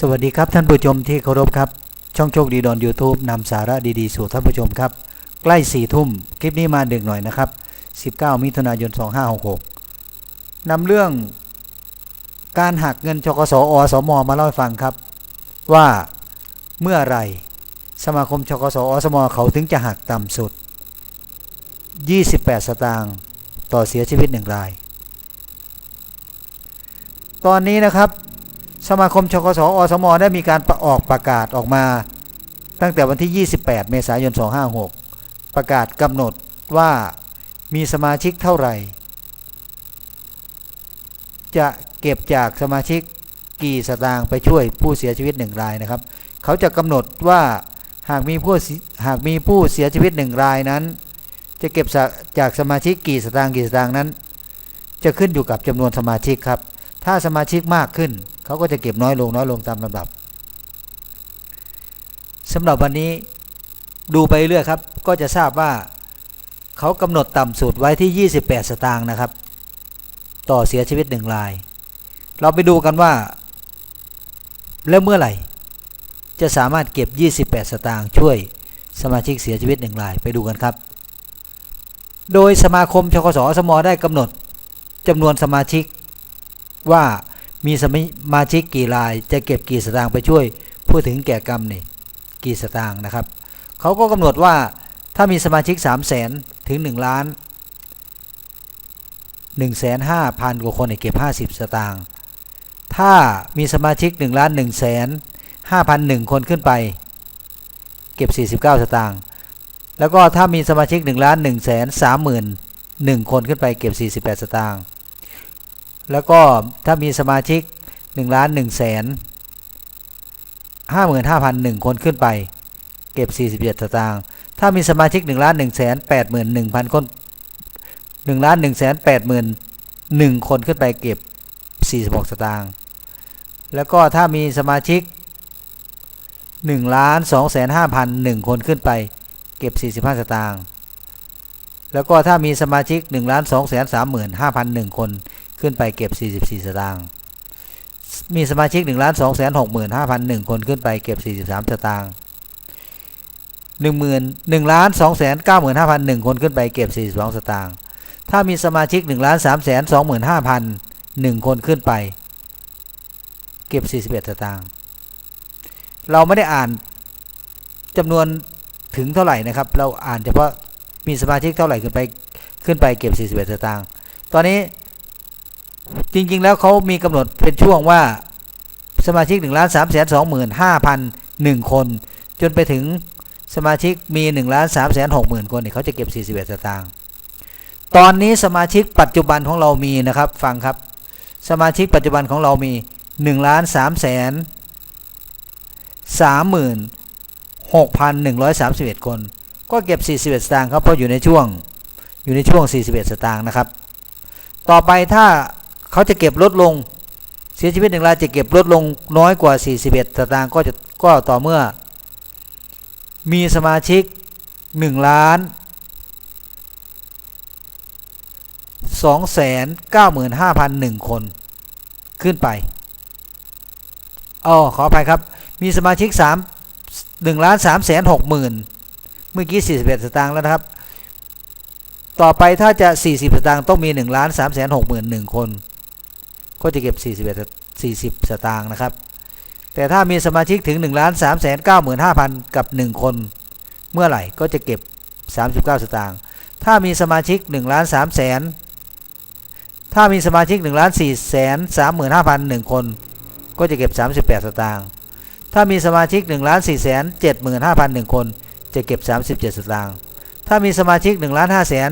สวัสดีครับท่านผู้ชมที่เคารพครับ ช่องโชคดีดอน YouTube นำสาระดีๆ สู่ท่านผู้ชมครับ ใกล้4ทุ่มคลิปนี้มาดึกหน่อยนะครับ 19 มิถุนายน 2566นำเรื่องการหักเงินชกสอสมมาเล่าให้ฟังครับ ว่าเมื่อไรสมาคมชกสอสมเขาถึงจะหักต่ำสุด 28 สตางค์ต่อเสียชีวิตหนึ่งราย ตอนนี้นะครับ สมาคมชกสอสมได้มีการประออกประกาศออกมา ตั้งแต่วันที่ 28 เมษายน 256 ประกาศกำหนดว่ามีสมาชิกเท่าไหร่ จะเก็บจากสมาชิกกี่สตางค์ไปช่วยผู้เสียชีวิตหนึ่งรายนะครับ เขาจะกำหนดว่าหากมีผู้หากมีผู้เสียชีวิตหนึ่งรายนั้น จะเก็บจากสมาชิกกี่สตางค์กี่สตางค์นั้น จะขึ้นอยู่กับจำนวนสมาชิกครับ ถ้าสมาชิกมากขึ้น เขาก็จะเก็บน้อยลงน้อยลงตามลำดับสำหรับวันนี้ดูไปเรื่อยครับ ก็จะทราบว่าเขากำหนดต่ำสุดไว้ที่ 28 สตางค์นะครับ ต่อเสียชีวิตหนึ่งราย เราไปดูกันว่า แล้วเมื่อไหร่ จะสามารถเก็บ 28 สตางค์ช่วยสมาชิกเสียชีวิตหนึ่งรายไปดูกันครับ โดยสมาคมชกสสมได้กำหนดจำนวนสมาชิกว่า มีสมาชิกกี่ราย จะเก็บกี่สตางค์ไปช่วยผู้ถึงแก่กรรมนี่กี่สตางค์นะครับเขาก็กำหนดว่าถ้ามีสมาชิก 3 0 0แสนถึง 1 ล้าน1 5 0 0 0กว่าคนเนี่ยเก็บ 50 สตางค์ถ้ามีสมาชิก1ล้าน1 5 0 0 0คนขึ้นไป เก็บ 49 สตางค์แล้วก็ถ้ามีสมาชิก1ล้าน1 3 0 0 0 1คนขึ้นไปเก็บ 48 สตางค์ แล้วก็ถ้ามีสมาชิก1ล้าน1แสน55,001 คนขึ้นไป เก็บ 47สตางค์ถ้ามีสมาชิก1ล้าน1แสน81,000 คน1ล้าน1แสน81,001 คนขึ้นไปเก็บ 46 สตางค์แล้วก็ถ้ามีสมาชิก1ล้าน2แสน5,001 คนขึ้นไป เก็บ 45 สตางค์แล้วก็ถ้ามีสมาชิก1ล้าน2แสน35,001 คน ขึ้นไปเก็บ 44 สตางค์ มีสมาชิก1ล้าน2แสน65,001 คนขึ้นไปเก็บ 43 สตางค์1 1 1ล้าน2แสน95,001คนขึ้นไปเก็บ42สตางค์ ถ้ามีสมาชิก1ล้าน3แสน25,001คนขึ้นไป เก็บ41สตางค์ เราไม่ได้อ่านจำนวนถึงเท่าไหร่นะครับ เราอ่านเฉพาะมีสมาชิกเท่าไหร่ขึ้นไปขึ้นไปเก็บ41สตางค์ ตอนนี้ จริง ๆ แล้วเขามีกำหนดเป็นช่วงว่าสมาชิก1ล้าน3แสน25,001คน จนไปถึงสมาชิกมี1ล้าน3แสน60,000คนเนี่ยเขาจะเก็บ 41 สตางค์ตอนนี้สมาชิกปัจจุบันของเรามีนะครับฟังครับ สมาชิกปัจจุบันของเรามี1ล้าน3แสน36,131คน ก็เก็บ 41 สตางค์ครับเพราะอยู่ในช่วงอยู่ในช่วง 41 สตางค์นะครับ ต่อไปถ้า เขาจะเก็บลดลง เสียชีวิตหนึ่งรายจะเก็บลดลงน้อยกว่า 41สตางค์ก็จะก็ต่อเมื่อ มีสมาชิก 1 ล้าน2แสน95,001 คน ขึ้นไปอ๋อขออภัยครับ มีสมาชิก 3 1ล้าน3แสน60,000เมื่อกี้ 41 สตางค์แล้วนะครับ ต่อไปถ้าจะ 40 สตางค์ต้องมี 1 ล้าน3แสน61,000คน ก็จะเก็บ 41 40 สตางค์นะครับ แต่ถ้ามีสมาชิกถึง 1 3 95,000 กับ 1 คน เมื่อไหร่ก็จะเก็บ 39 สตางค์ ถ้ามีสมาชิก1ล้าน3แสนถ้ามีสมาชิก 1 4 35,000 1 คน ก็จะเก็บ 38 สตางค์ ถ้ามีสมาชิก 1 4 75,000 1 คน จะเก็บ 37 สตางค์ ถ้ามีสมาชิก1ล้าน5แสน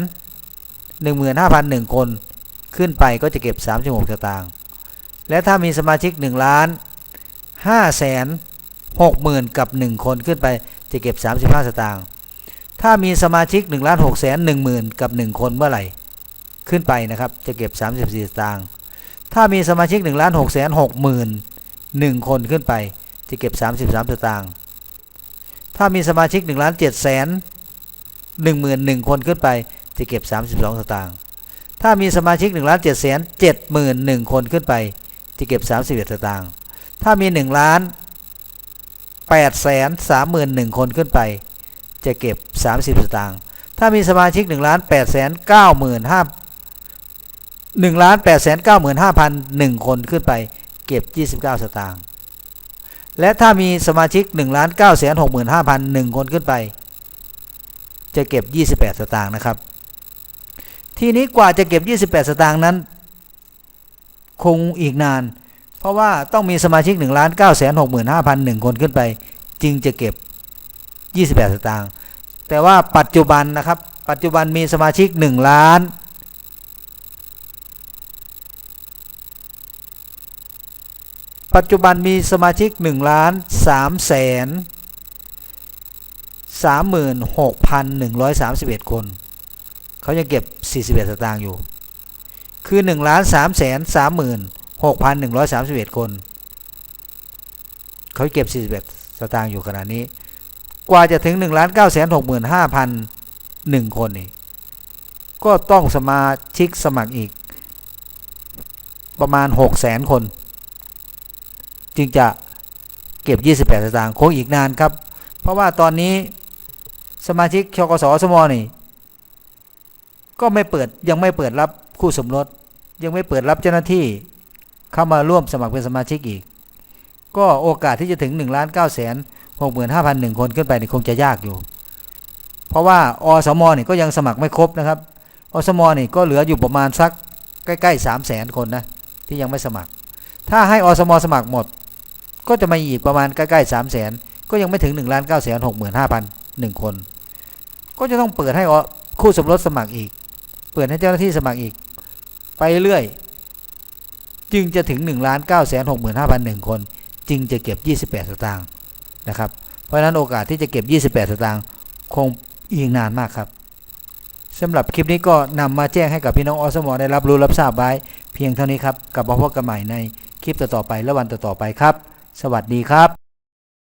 15,001 คน ขึ้นไปก็จะเก็บ 36 สตางค์ และถ้ามีสมาชิก1ล้าน5แสน60,000กับ 1 คนขึ้นไปจะเก็บ 35 สตางค์ ถ้ามีสมาชิก1ล้าน6แสน10,000กับ 1 คนเมื่อไหร่ ขึ้นไปนะครับจะเก็บ 34 สตางค์ ถ้ามีสมาชิก1ล้าน6แสน60,000 1คนขึ้นไปจะเก็บ 33 สตางค์ ถ้ามีสมาชิก1ล้าน7แสน11,000 คนขึ้นไปจะเก็บ 32 สตางค์ ถ้ามีสมาชิก1ล้าน7แสน71,000คนขึ้นไปจะเก็บ 31สตางค์ถ้ามี1ล้าน8แสน31,000คนขึ้นไป จะเก็บ 30สตางค์ถ้ามีสมาชิก1ล้าน8แสน95,000 1ล้าน8แสน95,001คนขึ้นไป เก็บ 29 สตางค์และถ้ามีสมาชิก1ล้าน9แสน65,001 คนขึ้นไป จะเก็บ 28 สตางค์นะครับ ทีนี้กว่าจะเก็บ 28 สตางค์นั้น คงอีกนาน เพราะว่าต้องมีสมาชิก1ล้าน9แสน65,001 คนขึ้นไป จึงจะเก็บ 28 สตางค์แต่ว่าปัจจุบันนะครับ ปัจจุบันมีสมาชิก1ล้านปัจจุบันมีสมาชิก1ล้าน3แสน36,131 คน เขายังเก็บ 41 สตางค์อยู่ คือ1ล้าน3แสน36,131 คน เขาเก็บ 41 สตางค์อยู่ขณะนี้ กว่าจะถึง1ล้าน9แสน65,001 คนนี่ก็ต้องสมาชิกสมัครอีก ประมาณ6แสนคน จึงจะเก็บ 28 สตางค์คงอีกนานครับ เพราะว่าตอนนี้สมาชิกชกสสมนี่ ก็ไม่เปิดยังไม่เปิดรับคู่สมรส ยังไม่เปิดรับเจ้าหน้าที่เข้ามาร่วมสมัครเป็นสมาชิกอีก ก็โอกาสที่จะถึง1ล้าน9แสน65,001คนขึ้นไปนี่คงจะยากอยู่ เพราะว่าอสมนี่ก็ยังสมัครไม่ครบนะครับอสมนี่ก็เหลืออยู่ประมาณสักใกล้ๆ3 0 0แสนคนนะที่ยังไม่สมัคร ถ้าให้อสมสมัครหมด ก็จะมาอีกประมาณใกล้ๆ3 0 0แสนก็ยังไม่ถึง1ล้าน9แสน65,001คน ก็จะต้องเปิดให้คู่สมรสสมัครอีก เปิดให้เจ้าหน้าที่สมัครอีก ไปเรื่อย จึงจะถึง1ล้าน9แสน65,001 คน จึงจะเก็บ 28 สตางค์นะครับ เพราะนั้นโอกาสที่จะเก็บ 28 สตางค์คงอีกนานมากครับสำหรับคลิปนี้ก็นำมาแจ้งให้กับพี่น้องอสมได้รับรู้รับทราบไว้ เพียงเท่านี้ครับกลับมาพบกันใหม่ในคลิปต่อๆไปและวันต่อๆไปครับ สวัสดีครับ